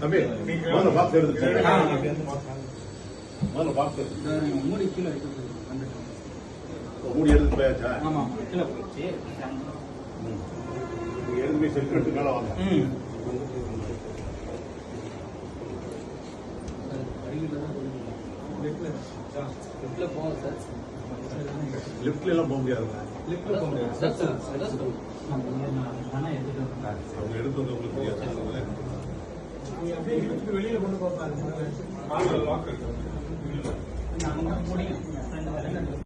தம்பி முதல்ல பாக்ஸ் எடுத்து முதல்ல பாக்ஸ் மூடி கீழே மூடி எடுத்து போயாச்சா? ஆமா கீழே போயிடுச்சு. எடுத்து போய் செல்ஃப் எடுத்து மேல வாங்க. லிஃப்ட்ல எல்லாம் போக முடியாதுங்க லிஃப்ட்ல போக முடியாது. அவங்க எடுத்து வந்து உங்களுக்கு தெரியாது. வெளியில கொண்டு போப்பாரு